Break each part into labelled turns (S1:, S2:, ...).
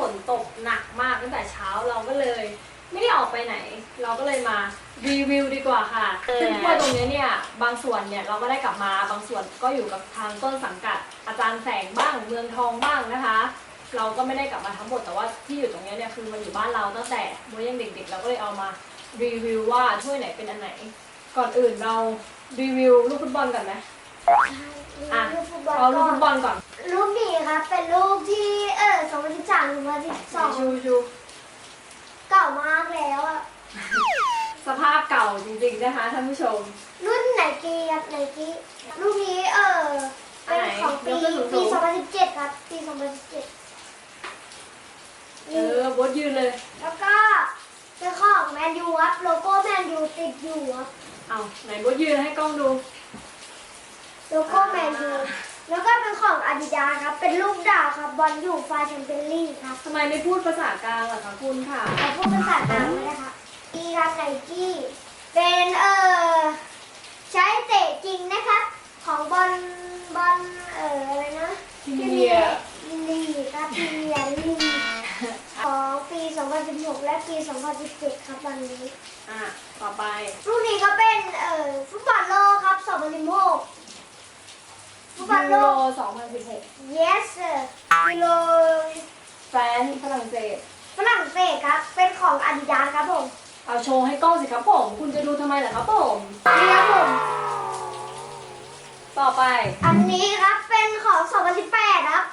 S1: ฝนตกหนักมากตั้งแต่เช้าเราก็เลย ไม่ได้ออกไปไหน เราก็เลยมารีวิวดีกว่าค่ะซึ่งถ้วยตรงนี้เนี่ยบางส่วนเนี่ยเราก็ได้กลับมาบางส่วนก็อยู่กับทางต้นสังกัด อาจารย์แสงบ้างเมืองทองบ้างนะคะ เราก็ไม่ได้กลับมาทั้งหมดแต่ว่าที่อยู่ตรงนี้เนี่ยคือมันอยู่บ้านเราตั้งแต่เมื่อยังเด็กๆเราก็เลยเอามารีวิวว่าถ้วยไหนเป็นอันไหน ก่อนอื่นเรารีวิวลูกฟุตบอลก่อนไหม อะ
S2: ลูกฟุตบอล
S1: เอาลูก
S2: ก็
S1: ฟุตบอลก่อน
S2: ลูกนี้ครับ เป็นลูกที่เออ2013หรือว่า
S1: ชู
S2: 12
S1: ชู
S2: เก่ามากแล้วอะ
S1: สภาพเก่าจริงๆนะคะท่านผู้ชม
S2: รุ่นไหนกีครับไหนกีลูกนี้เออเป็นของปี
S1: อันไหนยกขึ้นสูงๆ
S2: ปี2017ครับปี2017
S1: เออบดยืนเลย
S2: แล้วก็เป็นของแมนยูครับโลโก้แมนยูติดอยู่ครับ
S1: เอาไหนบดยืนให้กล้องดู
S2: โลโก้แมนยูแล้วก็เป็น ของอาดิดาครับ เป็นลูกดาวครับบอลอยู่ฟาแชมเปี้ยนลีกครับ
S1: ทำไมไม่พูดภาษากลางล่ะคะคุณค่ะ
S2: เราพูดภาษากลางไม่ได้ครับกีครับไนกี้เป็นเอ่อใช้เตะจริงนะคะของบอลบอลเอ่ออะไรนะ
S1: ทีเดีย
S2: ลีกครับทีเดียลีกของปี 2016 และปี 2017 ครับวันนี้
S1: อะ ต่อไป
S2: รุ่นนี้ก็เป็นเอ่อฟุตบอลโลกครับ 2016 ฟุตบอลโล
S1: ยูโร
S2: ก
S1: 2016
S2: yes sir ยูโร
S1: แฟนฝรั่งเศส
S2: ฝรั่งเศสครับ เป็นของอาดิดาสครับผม
S1: เอาโชว์ให้กล้องสิครับผม คุณจะดูทำไมล่ะครับผม
S2: นี่ครับผม
S1: ต่อไป
S2: อันนี้ครับเป็นของ 2018 ครับ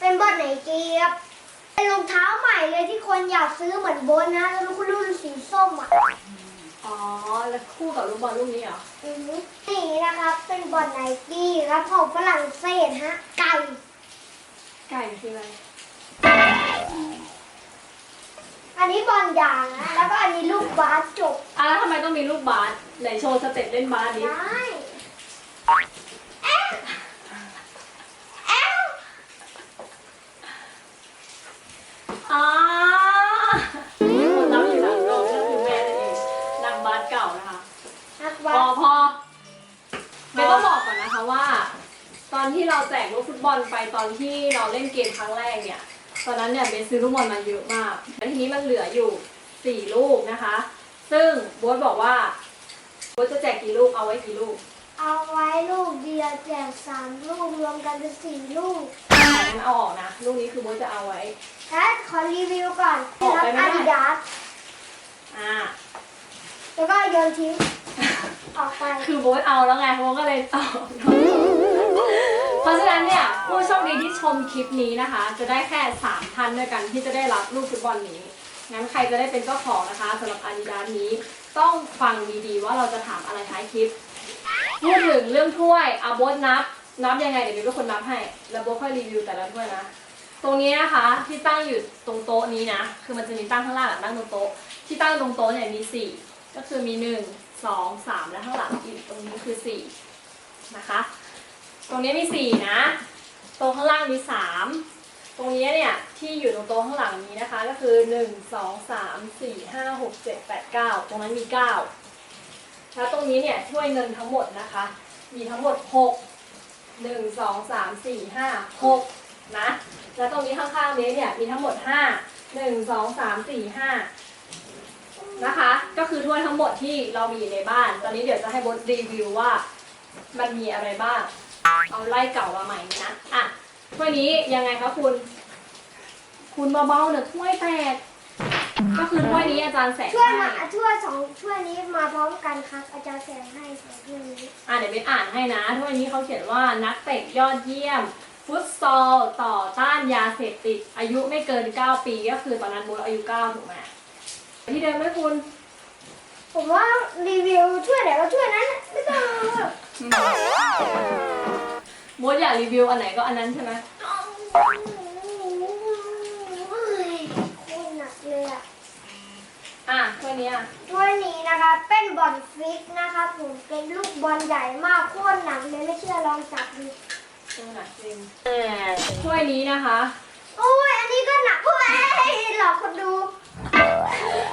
S2: เป็นบอลไหนกีครับ เป็นรองเท้าใหม่เลยที่คนอยากซื้อเหมือนโบนนะแล้วรุ่นรุ่นสีส้มอะ
S1: อ๋อ แล้วคู่กับลูกบอลลูกนี้เหรอ
S2: อือฮึนี่นะครับ เป็นบอลไนกี้ครับของฝรั่งเศสฮะ ไก่
S1: ไก่คืออะไร
S2: อันนี้บอลยางนะ แล้วก็อันนี้ลูกบาสจบ
S1: อะแล้วทำไมต้องมีลูกบาสไหนโชว์สเต็ปเล่นบาสดิ
S2: ได้
S1: นนะคะว่า ตอนที่เราแจกลูกฟุตบอลไปตอนที่เราเล่นเกมครั้งแรกเนี่ย ตอนนั้นเนี่ยเบสซื้อลูกบอลมาเยอะมากแล้วทีนี้มันเหลืออยู่สี่ลูกนะคะ ซึ่งโบ๊ทบอกว่าโบ๊ทจะแจกกี่ลูกเอาไว้กี่ลูก
S2: เอาไว้ลูกเดียวแจกสามลูกรวมกันเป็นสี่ลูก
S1: งั้นเอาออกนะลูกนี้คือโบ๊ทจะเอาไว้
S2: แล้วขอรีวิวก่อน
S1: ออก
S2: นะครับ
S1: ไปไม่
S2: อา
S1: ได้
S2: ดิดาส
S1: อ่า
S2: แล้วก็โยนทิ้ง ออกไป
S1: คือโบ๊ทเอาแล้วไงโบ๊ทก็เลยเอาเพราะฉะนั้นเนี่ยผู้โชคดีที่ชมคลิปนี้นะคะ จะได้แค่สามท่านด้วยกันที่จะได้รับลูกฟุตบอลนี้ งั้นใครจะได้เป็นเจ้าของนะคะสำหรับอาดิดาสนี้ต้องฟังดีๆว่าเราจะถามอะไรท้ายคลิปพูดถึงเรื่องถ้วยอาโบทนับ นับยังไงเดี๋ยวมีเป็นคนนับให้แล้วโบทค่อยรีวิวแต่ละถ้วยนะ ตรงนี้นะคะที่ตั้งอยู่ตรงโต๊ะนี้นะ คือมันจะมีตั้งข้างล่างกับตั้งตรงโต๊ะที่ตั้งตรงโต๊ะเนี่ยมีสี่ก็คือมีหนึ่ง สองสามและข้างหลังอีกตรงนี้คือสี่นะคะ ตรงนี้มีสี่นะตรงข้างล่างมีสามตรงนี้เนี่ยที่อยู่ตรงโต๊ะข้างหลังนี้นะคะ ก็คือหนึ่งสองสามสี่ห้าหกเจ็ดแปดเก้าตรงนั้นมีเก้าแล้วตรงนี้เนี่ยถ้วยเงินทั้งหมดนะคะ มีทั้งหมดหกหนึ่งสองสามสี่ห้าหกนะ แล้วตรงนี้ข้างๆนี้เนี่ยมีทั้งหมดห้าหนึ่งสองสามสี่ห้า นะคะ ก็คือถ้วยทั้งหมดที่เรามีอยู่ในบ้าน ตอนนี้เดี๋ยวจะให้บดรีวิวว่า มันมีอะไรบ้าง เอาไล่เก่ามาใหม่นะอะถ้วยนี้ยังไงคะคุณ คุณเบาๆเนอะถ้วยแตกก็คือถ้วยนี้อาจารย์แสง
S2: ช่วย
S1: ให้
S2: มาช่วยสองช่วยนี้มาพร้อมกันครับ อาจารย์แสงให้สองช่วยนี้
S1: อะเดี๋ยวเบนอ่านให้นะถ้วยนี้เขาเขียนว่านักเตะยอดเยี่ยม ฟุตซอลต่อต้านยาเสพติด อายุไม่เกิน 9 ปีก็คือตอนนั้นโบทอายุ 9 ถูกไหม ที่เดิมไหมคุณ
S2: ผมว่ารีวิวช่วยไหนก็ช่วยนั้นไม่ต้อง
S1: โบทอยากรีวิวอันไหนก็อันนั้นใช่ไหม
S2: โอ้ยโคตรหนักเลยอะ
S1: อะถ้วยนี้อะ
S2: ถ้วยนี้นะคะเป็นบอลฟิกนะคะผมเป็นลูกบอลใหญ่มากโคตรหนักเลยไม่เชื่อลองจับดู
S1: ตัวหนักจริงถ้วยนี้นะคะ
S2: โอ้ยอันนี้ก็หนักโอ้ยหลอกคนดู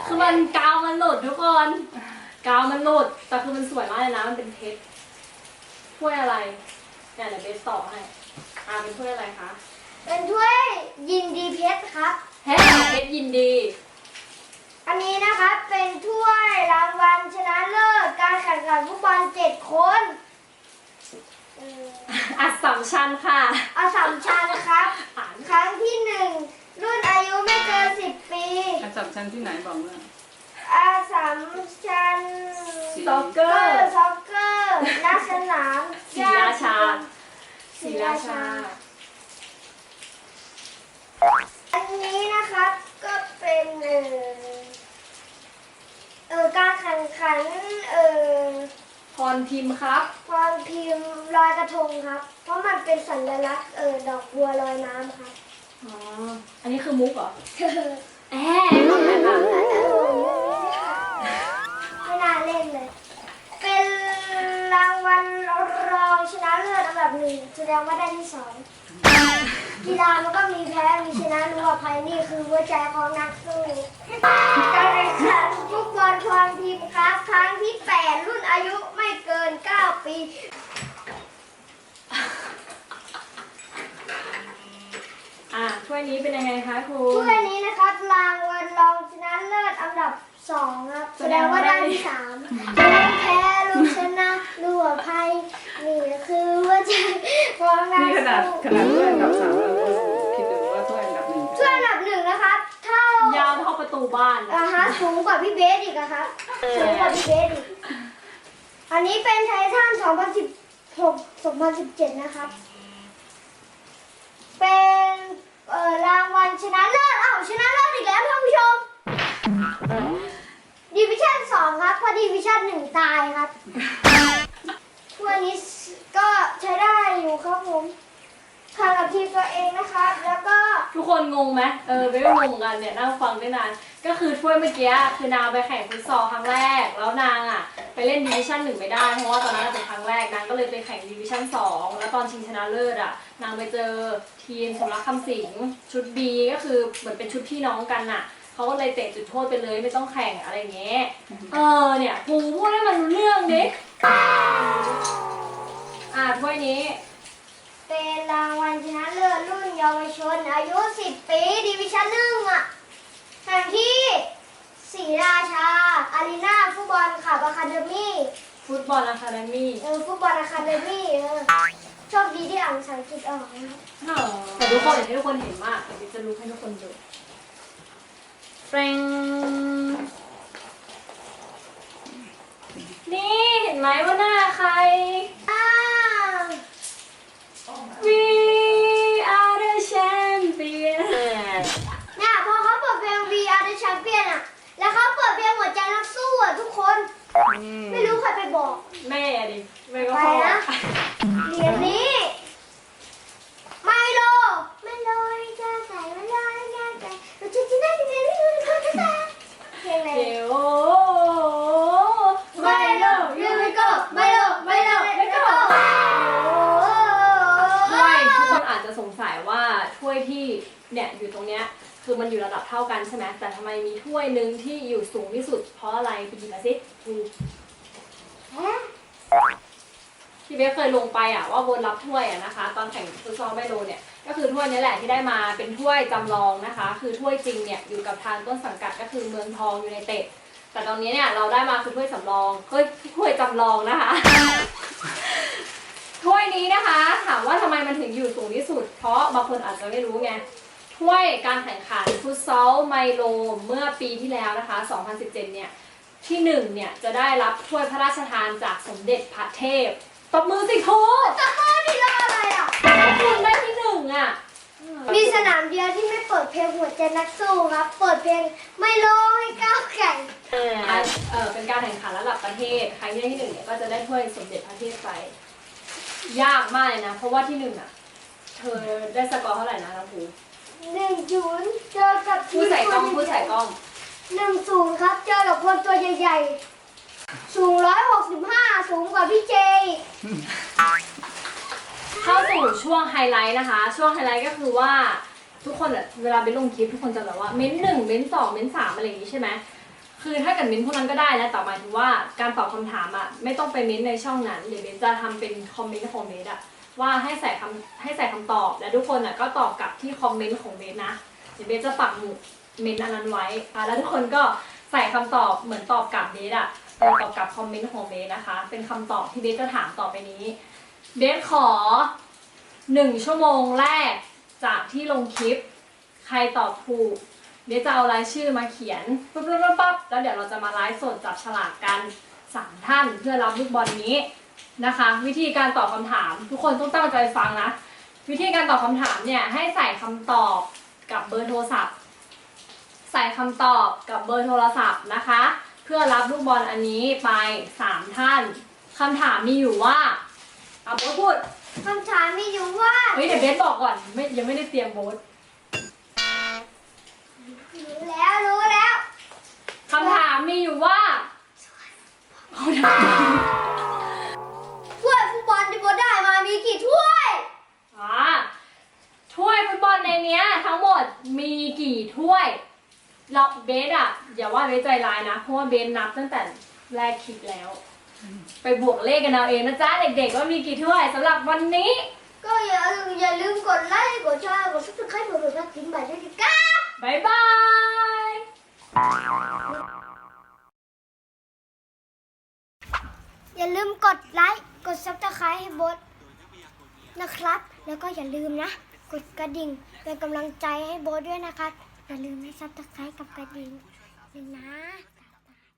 S1: คือมันกาวมันหลุดทุกคนกาวมันหลุดแต่คือมันสวยมากเลยนะมันเป็นเพชรถ้วยอะไรเนี่ยเดี๋ยวเบสต่อให้อ่าเป็นถ้วยอะไรคะ
S2: เป็นถ้วยยินดีเพชรครับ
S1: แฮ่เพชรยินดี
S2: อันนี้นะครับเป็นถ้วยรางวัลชนะเลิศการแข่งขันฟุตบอลเจ็ดคนเอ่อ
S1: อัสสัมชัญค่ะ
S2: อาสามชันนะครับ
S1: อ่าน
S2: ครั้งที่หนึ่ง รุ่นอายุไม่เกินสิบปี
S3: อันสัมชัญที่ไหนบอกเลย
S2: อาสามชัน
S1: ซ็อกเก
S2: เก
S1: อ
S2: อ
S1: ร์
S2: ร์ซ็อกเกอร์นักสนาม
S1: ศรีราชา
S2: ศรีราชา อันนี้นะครับก็เป็นเอ่อเออการแข่งขันเออ
S1: พรพิมพ์ครับ
S2: ความพิมพ์ลอยกระทงครับ เพราะมันเป็นสัญลักษณ์เออดอกบัวลอยน้ำครับ
S1: อ๋อ อันนี้คือมุกเหรอแฮ่ก่อนนะคะ
S2: ไม่น่าเล่นเลย เป็นรางวัลรองชนะเลิศอันดับหนึ่งแสดงว่าได้ที่สองกีฬามันก็มีแพ้ มีชนะรู้อภัยนี่คือหัวใจของนักสู้การแข่งขันฟุตบอลความพิมพ์ครับครั้งที่ 8 รุ่นอายุไม่เกิน 9 ปี
S1: อะถ้ วยนี้เป็นยังไงคะครู
S2: ถ้วยนี้นะครับรางวัลรองชนะเลิศอันดับสองครับแสดงว่าได้ ที่สามลูกแพ้ลูกชนะลูกอภัยนี่คือหัวใจของนัก
S3: นี่ขนาด
S2: สู้
S3: ขนาดถ้วยอันดับสามเราก็คิดดูว่าถ้วยอันดับหนึ่ง
S2: ถ้วยอันดับหนึ่งนะครับ เท่ายา
S1: วเท่าประตูบ้าน
S2: อ่า
S1: นะ
S2: ฮะสูงกว่าพี่เบสอีกอะครับสูงกว่าพี่เบสอีกอันนี้เป็นไททัน2016 2017 นะครับ เป็น เอ่อรางวัลชนะเลิศอ้าวชนะเลิศอีกแล้วท่านผู้ชมดิวิชั่นสองครับเพอดิวิชั่นหนึ่งตายครับถ้วนี้ก็ใช้ได้อยู่ครับผม ทางกับทีมตัวเองนะครับ แล้วก็
S1: ทุกคนงงไหมเออไม่งงกันเนี่ยนั่งฟังได้นาน ก็คือถ้วยเมื่อกี้คือนางไปแข่งฟุตซอลครั้งแรก แล้วนางอะ ไปเล่นดิวิชั่นหนึ่งไม่ได้ เพราะว่าตอนนั้นเป็นครั้งแรก นางก็เลยไปแข่งดิวิชั่นสองแล้วตอนชิงชนะเลิศอะ นางไปเจอทีมสมรักคำสิงชุด B ก็คือเหมือนเป็นชุดพี่น้องกันน่ะเขาก็เลยเตะจุดโทษไปเลยไม่ต้องแข่งอะไรเงี้ย เออเนี่ยครูพูดให้มันรู้เรื่องดิอ่าถ้วยนี้
S2: รางวัลชนะเลิศรุ่นเยาวชน อายุ 10 ปีดิวิชั่นหนึ่งอะแข่งที่ศรีราชา อารีนาฟุตบอลขับอะคาเดมี่
S1: ฟุตบอลอะคาเดมี่
S2: เออฟุตบอลอะคาเดมี่เออโชคดีที่อ่านภาษาอังกฤษออกนะครับ
S1: แต่ทุกคนอยากให้ทุกคนเห็นมากเดี๋ยวจะรู้ให้ทุกคนดูเฟรงนี่เห็นไหมว่าหน้าใคร
S2: มันอยู่ระ
S1: ดับเท่ากันใช่ไหมแต่ทำไมมีถ้วยหนึ่งที่อยู่สูงที่สุด เพราะอะไรไปหยิบมาสิอืมที่เบสเคยลงไปอะว่าวนรับถ้วยอะนะคะ ตอนแข่งฟุตซอลไมโลเนี่ยก็คือถ้วยนี้แหละที่ได้มาเป็นถ้วยจำลองนะคะ คือถ้วยจริงเนี่ยอยู่กับทางต้นสังกัดก็คือเมืองทองอยูไนเต็ดแต่ตอนนี้เนี่ยเราได้มาคือถ้วยสำรองเฮ้ยถ้วยจำลองนะคะ ถ้วยนี้นะคะ ถามว่าทำไมมันถึงอยู่สูงที่สุด เพราะบางคนอาจจะไม่รู้ไง ถ้วยการแข่งขันฟุตซอลไมโลเมื่อปีที่แล้วนะคะ 2017 เนี่ย ที่หนึ่งเนี่ย จะได้รับถ้วยพระราชทานจากสมเด็จพระเทพ ตบมือสิโทษ
S2: จะมาที่รออะไรอะ
S1: คุณได้ที่หนึ่งอะ
S2: มีสนามเดียวที่ไม่เปิดเพลงหัวใจนักสู้ครับ เปิดเพลงไม่โลให้ก้าวแข่ง
S1: อะเออเป็นการแข่งขันระดับประเทศ ใครที่ได้ที่หนึ่งเนี่ยก็จะได้ถ้วยสมเด็จพระเทพไป ยากมากเลยนะ เพราะว่าที่หนึ่งอะ เธอได้สกอร์เท่าไหร่นะน้องภู
S2: หนึ่งศูนย์เจอกับที
S1: ผู้
S2: ม
S1: ใส่กล้อง
S2: ตัว
S1: ผู้
S2: ให
S1: ใส่
S2: ญ่
S1: กล้อง
S2: หนึ่งศูนย์ครับ เจอกับคนตัวใหญ่ๆ สูงร้อยหกสิบห้าสูงกว่าพี่เจอีก
S1: เข้าสู่ช่วงไฮไลท์นะคะ ช่วงไฮไลท์ก็คือว่าทุกคนอะเวลาไปลงคลิปทุกคนจะแบบว่าเม้นหนึ่งเม้นสองเม้นสามอะไรอย่างนี้ใช่ไหมคือถ้าเกิดเม้นพวกนั้นก็ได้แล้วแต่หมายถึงว่าการตอบคำถามอะไม่ต้องไปเม้นในช่องนั้นเดี๋ยวเม้นจะทำเป็นคอมเมนต์ของเม้นอะ ว่าให้ใส่คำให้ใส่คำตอบ และทุกคนอะก็ตอบกลับที่คอมเมนต์ของเม้นะเดี๋ยวเบสจะปักหมุดเมนต์อันนั้นไว้อะแล้วทุกคนก็ใส่คำตอบเหมือนตอบกลับเบสอะตอบกลับคอมเมนต์ของเบสนะคะ เป็นคำตอบที่เบสจะถามต่อไปนี้ เบสขอหนึ่งชั่วโมงแรกจากที่ลงคลิป ใครตอบถูกเดี๋ยวจะเอารายชื่อมาเขียนปั๊บปั๊บปั๊บปั๊บแล้วเดี๋ยวเราจะมาไลฟ์สดจับฉลากกันสามท่านเพื่อรับลูกบอลนี้ นะคะ วิธีการตอบคำถาม ทุกคนต้องตั้งใจฟังนะ วิธีการตอบคำถามเนี่ยให้ใส่คำตอบกับเบอร์โทรศัพท์ ใส่คำตอบกับเบอร์โทรศัพท์นะคะ เพื่อรับลูกบอลอันนี้ไปสามท่านคำถามมีอยู่ว่าเอาโบ๊ทพูด
S2: คำถามมีอยู่ว่า
S1: เฮ้ยเดี๋ยวเบสบอกก่อนไม่ยังไม่ได้เตรียมโบ๊ท
S2: รู้แล้วรู้แล้ว
S1: คำถามมีอยู่ว่าเอาถาม
S2: ถ้วยฟุตบอลที่โบทได้มามีกี่ถ้วย
S1: อ่าถ้วยฟุตบอลในเนี้ย ทั้งหม ดมีกี่ถ้วย เราเบสอะอย่าว่าเบสใจร้ายนะ เพราะว่าเบสนับตั้งแต่แรกคลิปแล้ว ไปบวกเลขกันเอาเองนะจ๊ะเด็กๆว่ามีกี่ถ้วยสำหรับวันนี้
S2: ก็อย่าอย่าลืมกดไลค์กดแชร์กดซับสไครต์กดกระดิ่งแบบนี้กัน
S1: บ๊ายบาย
S2: อย่าลืมกดไลค์กดซับสไครต์ให้โบทนะครับ แล้วก็อย่าลืมนะ กดกระดิ่งเป็นกำลังใจให้โบทด้วยนะคะ อย่าลืมให้ซับสไครต์กับกระดิ่งเลยนะ